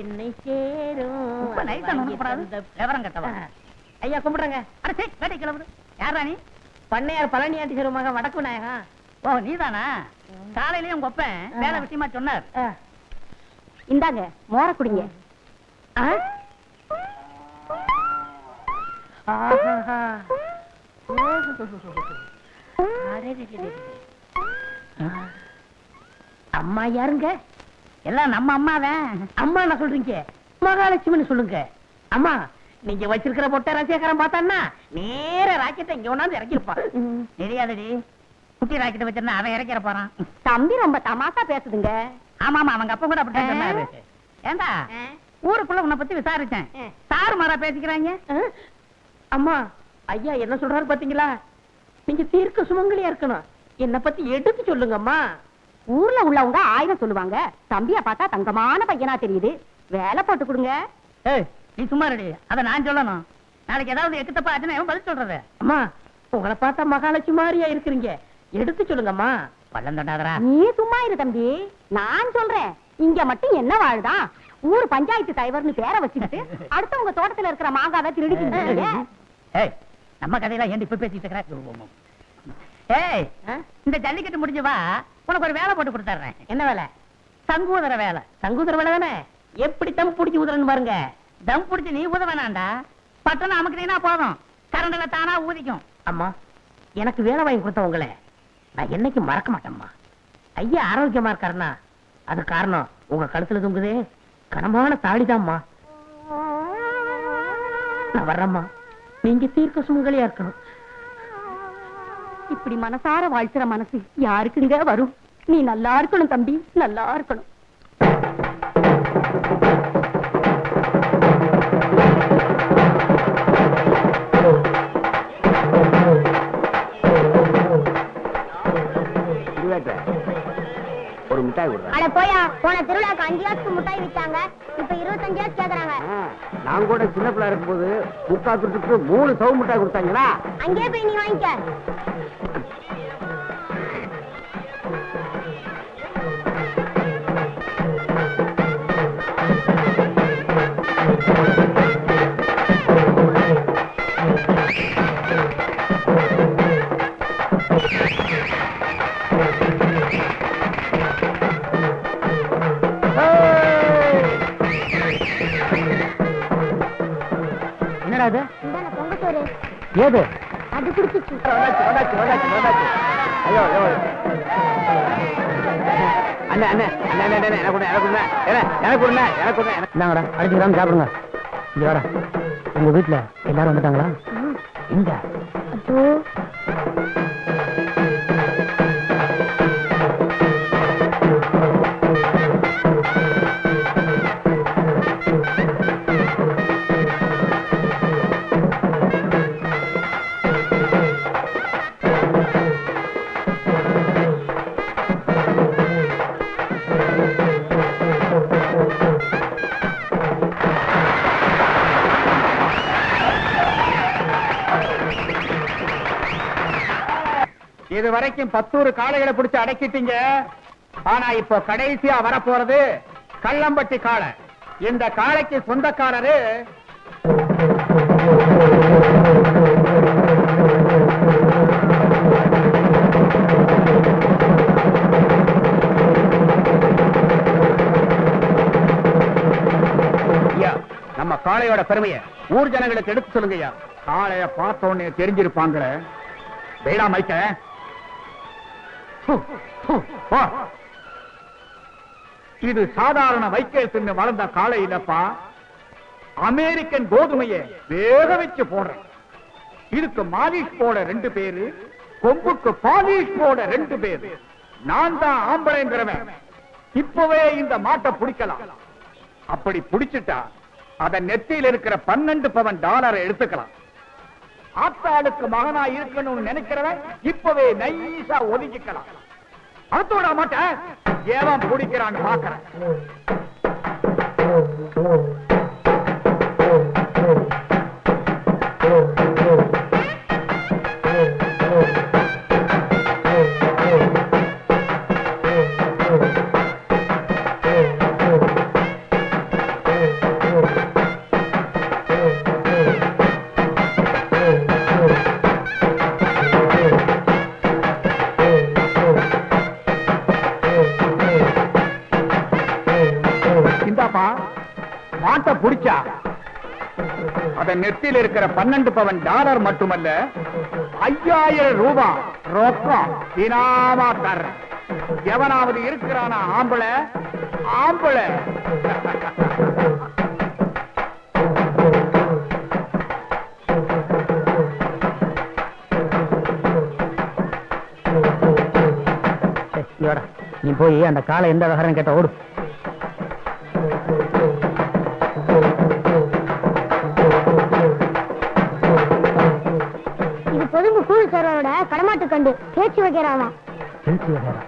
என்னை ஐயா கும்பிடுறேங்க அட சே வேட்டை கிளம்புது யாரா நீ பண்ணையார் பழனி ஆண்டி சிறுமக வடக்கு விநாயகம் ஓ நீதானா காலையிலயும் உங்க ஒப்பன் வேலை விஷயமா சொன்னார் இந்தாங்க மோர குடிங்க. அம்மா யாருங்க எல்லாம் நம்ம அம்மாதான். அம்மா என்ன சொல்றீங்க? மகாலட்சுமின்னு சொல்லுங்க. அம்மா நீங்க வச்சிருக்கிற பொட்டை ரசிகரம் பார்த்தான்னா நேர ராக்கெட்டை இங்க கொண்டாந்து இறக்கிருப்பா. தெரியாதடி. குட்டி ராக்கெட் வச்சிருந்தா அவன் இறக்கிற போறான். தம்பி ரொம்ப தமாசா பேசுதுங்க. ஆமா ஆமா அவங்க அப்பா கூட அப்படித்தான் சொன்னாரு. ஏண்டா ஊருக்குள்ள உன்னை பத்தி விசாரிச்சேன். சாரு மாறா பேசிக்கிறாங்க? அம்மா ஐயா என்ன சொல்றாரு பாத்தீங்களா? நீங்க தீர்க்க சுமங்கலியா இருக்கணும். என்ன பத்தி எடுத்து சொல்லுங்கம்மா. ஊர்ல உள்ளவங்க ஆயிரம் சொல்லுவாங்க. தம்பிய பார்த்தா தங்கமான பையனா தெரியுது. வேலை போட்டு கொடுங்க. நீ சும்மா ரெடி அத நான் சொல்லணும். நாளைக்கு ஏதாவது எக்கு தப்பா ஆச்சுன்னா எவன் பதில் சொல்றது. அம்மா உங்களை பார்த்தா மகாலட்சுமி மாதிரியா இருக்கிறீங்க. எடுத்து சொல்லுங்கம்மா. பள்ளம் தண்டாதரா நீ சும்மா இரு தம்பி. நான் சொல்றேன். இங்க மட்டும் என்ன வாழ்தான் ஊர் பஞ்சாயத்து தலைவர்னு பேரை வச்சுக்கிட்டு அடுத்தவங்க தோட்டத்துல இருக்கிற மாங்காவை திருடி தின்றீங்க. ஏய் நம்ம கதையெல்லாம் ஏன் இப்ப பேசிட்டு இருக்கிற? ஏய்? இந்த ஜல்லிக்கட்டு முடிஞ்சு வா. உனக்கு ஒரு வேலை போட்டு கொடுத்துறேன் என்ன வேலை? சங்கூதர வேலை. சங்குதர வேலை தானே? எப்படி தம் பிடிச்சி ஊதுறன்னு பாருங்க. தம் பிடிச்சி நீ உத வேணாண்டா. பட்டணம் அமுக்குனீங்கன்னா போதும். கரண்டில் தானா ஊதிக்கும். அம்மா எனக்கு வேலை வாங்கி கொடுத்தவங்கள நான் என்னைக்கு மறக்க மாட்டேம்மா. ஐயா ஆரோக்கியமா இருக்காருன்னா அது காரணம் உங்க கழுத்துல தொங்குதே. கனமான தாடிதாம்மா. நான் வர்றேம்மா. நீங்க தீர்க்க சுமங்கலியா இருக்கணும். இப்படி மனசார வாழ்த்துற மனசு யாருக்குங்க வரும்? நீ நல்லா இருக்கணும் தம்பி நல்லா இருக்கணும். ஒரு மிட்டாய் கொடுறேன் அட போயா போன திருவிழாக்கு அஞ்சு காசுக்கு முட்டாய் வித்தாங்க. இப்ப இருபத்தஞ்சு காசு கேக்குறாங்க. நான் கூட சின்ன பிள்ளை இருக்கும்போது முக்கா துட்டுக்கு மூணு சவு மிட்டாய் கொடுத்தாங்களா? அங்கேயே போய் நீ வாங்கிக்க. ஏது? அது குடிச்சிச்சு. வந்தாச்சு வந்தாச்சு வந்தாச்சு வந்தாச்சு. ஐயோ ஐயோ. அண்ணே அண்ணே அண்ணே அண்ணே எனக்கு ஒண்ணு எனக்கு ஒண்ணு எனக்கு ஒண்ணு எனக்கு ஒண்ணு இந்தாங்கடா அடிச்சு கிராம் சாப்பிடுங்க. இங்க வாடா. உங்க வீட்டுல எல்லாரும் வந்துட்டாங்களா? எங்க இது வரைக்கும் பத்தூறு காளைகளை பிடிச்சு அடக்கிட்டீங்க. ஆனா இப்போ கடைசியா வரப்போறது கள்ளம்பட்டி காளை. இந்த காளைக்கு சொந்தக்காரரு ஐயா நம்ம காளையோட பெருமையை ஊர் ஜனங்களுக்கு எடுத்து சொல்லுங்கய்யா. காளைய பார்த்த உடனே தெரிஞ்சிருப்பாங்களே. வேடா மைக்க இது சாதாரண வைக்கேல் தின்னு வளர்ந்த காலை இல்லப்பா. அமெரிக்கன் கோதுமையை வேக வச்சு போடுறேன். இதுக்கு மாலிஷ் போட ரெண்டு பேரு கொம்புக்கு பாலிஷ் போட ரெண்டு பேரு. நான் தான் ஆம்பளைங்கிறவன். இப்பவே இந்த மாட்டை பிடிக்கலாம். அப்படி பிடிச்சிட்டா அத நெத்தியில் இருக்கிற பன்னெண்டு பவன் டாலரை எடுத்துக்கலாம். ஆத்தாளுக்கு மகனா இருக்கணும்னு நினைக்கிறவன் இப்பவே நைசா ஒதுக்கிக்கலாம் அத்தோட மாட்டேன். ஏவன் பிடிக்கிறான்னு பாக்குறேன். இருந்தாப்பா மாட்டை புடிச்சா? அதன் நெத்தியில் இருக்கிற பன்னெண்டு பவன் டாலர் மட்டுமல்ல ஐயாயிரம் ரூபாய் ரொக்கம் தினாமா தர்றேன். எவனாவது இருக்கிறானா ஆம்பளை? ஆம்பளை. நீ போய் அந்த காலை எந்த விவகாரம் கேட்ட ஓடு. வந்து பேச்சு வைக்கிறானா பேச்சு வைக்கிறா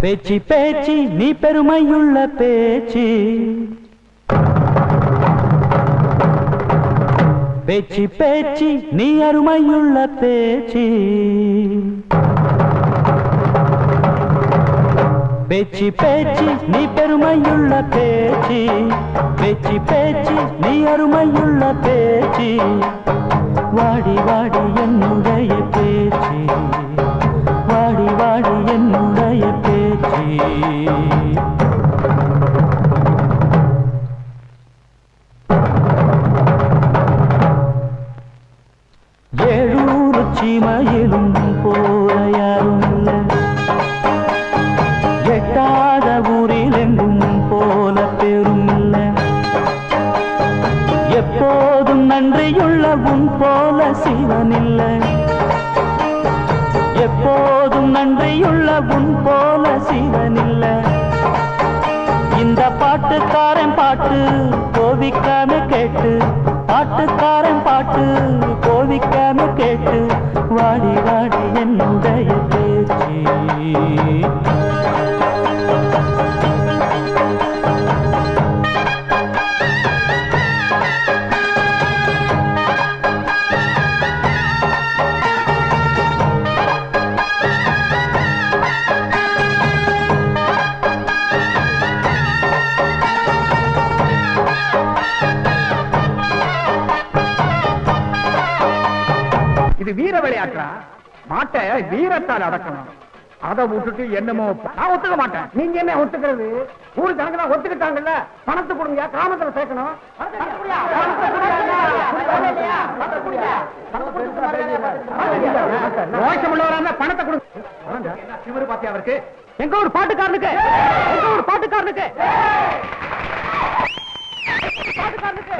பேச்சு பேச்சு நீ பெருமையுள்ள பேச்சு. பேச்சு பேச்சு நீ அருமையுள்ள பேச்சு. பேச்சு பேச்சு நீ பெருமையுள்ள பேச்சு. பேச்சு பேச்சு நீ அருமையுள்ள பேச்சு. வாடி வாடி என்னுடைய போல சிவனில்ல. எப்போதும் நன்றியுள்ள உன் போல சிவனில்ல. இந்த பாட்டுக்காரன் பாட்டு கோவிக்காம கேட்டு பாட்டுக்காரன் பாட்டு கோவிக்காம கேட்டு வாடி வாடி என்னுடைய இது வீர விளையாட்டா? மாட்டை வீரத்தால் அடக்கணும். அதை விட்டுட்டு என்னமோ நான் ஒத்துக்க மாட்டேன். நீங்க என்ன ஒத்துக்கிறது? ஊரு ஜனங்க தான் ஒத்துக்கிட்டாங்கல்ல? பணத்தை கொடுங்க கிராமத்துல சேர்க்கணும். பணத்தை ரோஷம் உள்ளவரா பணத்தை கொடுங்க. இவரு பாத்தியா அவருக்கு? எங்க ஒரு பாட்டுக்காரனுக்கு? எங்க ஒரு பாட்டுக்காரனுக்கு? பாட்டுக்காரனுக்கு.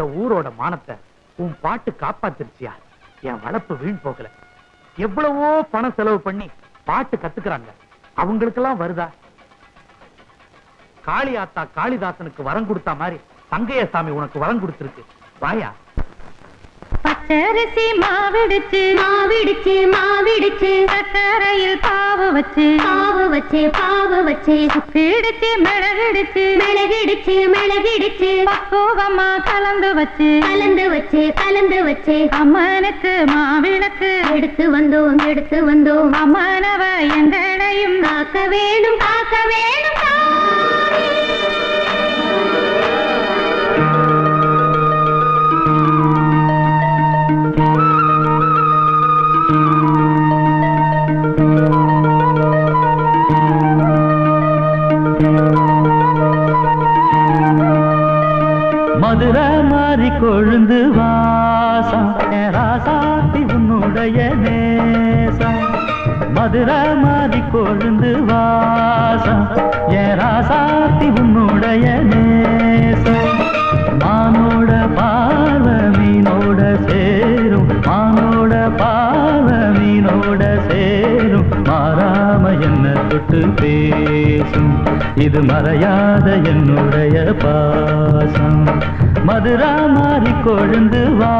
இந்த ஊரோட மானத்தை உன் பாட்டு காப்பாத்திருச்சியா? என் வளர்ப்பு வீண் போகல. எவ்வளவோ பணம் செலவு பண்ணி பாட்டு கத்துக்கிறாங்க. அவங்களுக்கெல்லாம் வருதா? காளியாத்தா காளிதாசனுக்கு வரம் கொடுத்த மாதிரி தங்கைய சாமி உனக்கு வரம் கொடுத்துருக்கு. வாயா? பச்சரிசி மாவிடுச்சு மாவிடுச்சு மாவிடுச்சு. சக்கரையில் பாவு வச்சு பாவு வச்சு பாவு வச்சு. சுக்கிடுச்சு மிளகிடுச்சு மிளகிடுச்சு மிளகிடுச்சு. பக்குவமா கலந்து வச்சு கலந்து வச்சு கலந்து வச்சு. அம்மனுக்கு மாவிளக்கு எடுத்து வந்தோம் எடுத்து வந்தோம். அம்மனவ எங்களையும் காக்க வேணும் காக்க வேணும் உதய தேசம் மதுரை மாறி கொழுந்து வாசம். ஏ ராசாத்தி உன்னுடைய நேசம் மானோட பார்வ மீனோட சேரும். மானோட பார்வ மீனோட சேரும். மாறாம என்ன தொட்டு பேசும்? இது மறையாத என்னுடைய பாசம். மதுரா மாறி கொழுந்து வா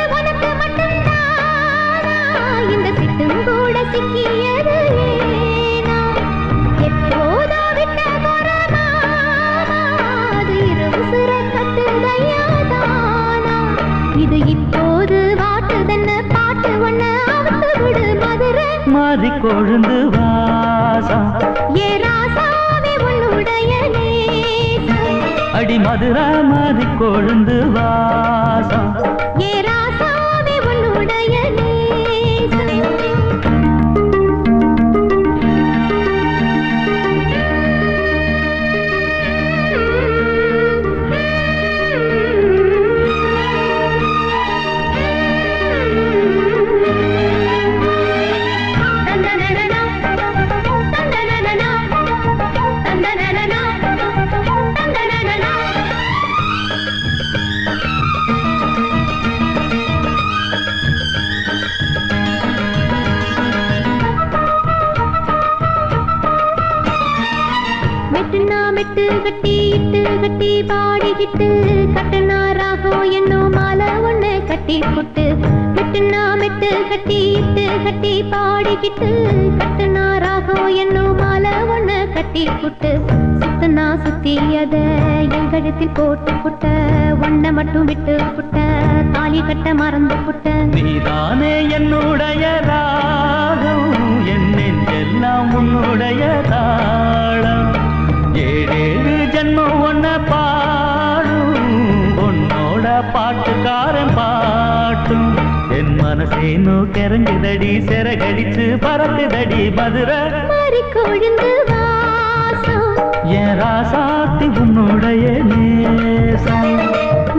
மாறி கொழுந்து வாசம் அடி மதுரா மாறி கொழுந்து வாசம் பாடிக்கிட்டு கட்டுனா என்னோ மாலை ஒண்ணு கட்டி புட்டு மெட்டுனா மெட்டு கட்டி இட்டு கட்டி பாடிக்கிட்டு கட்டுனா என்னோ மாலை ஒண்ணு கட்டி புட்டு சுத்தனா சுத்தி அத என் கழுத்தில் போட்டு புட்ட ஒன்ன மட்டும் விட்டு புட்ட தாலி கட்ட மறந்து புட்ட. நீதானே என்னுடைய ராகம் என் நெஞ்செல்லாம் உன்னுடைய தாளம். என் மனசேனோ கிறங்குதடி சிறகடிச்சு பறக்குதடி மதுரை. என் ராசாத்தி உன்னுடைய நேசம்.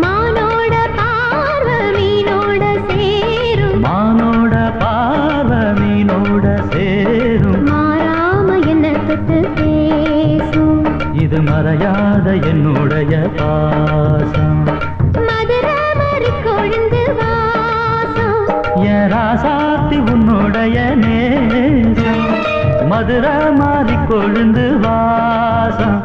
மானோட பார்வை மீனோட சேரும். மானோட பார்வை மீனோட சேரும். மாறாம என்ன பேசும். இது மறையாத என்னுடைய பாசம். உன்னுடைய நேசம் மதுரா மாறி கொழுந்து வாசம்.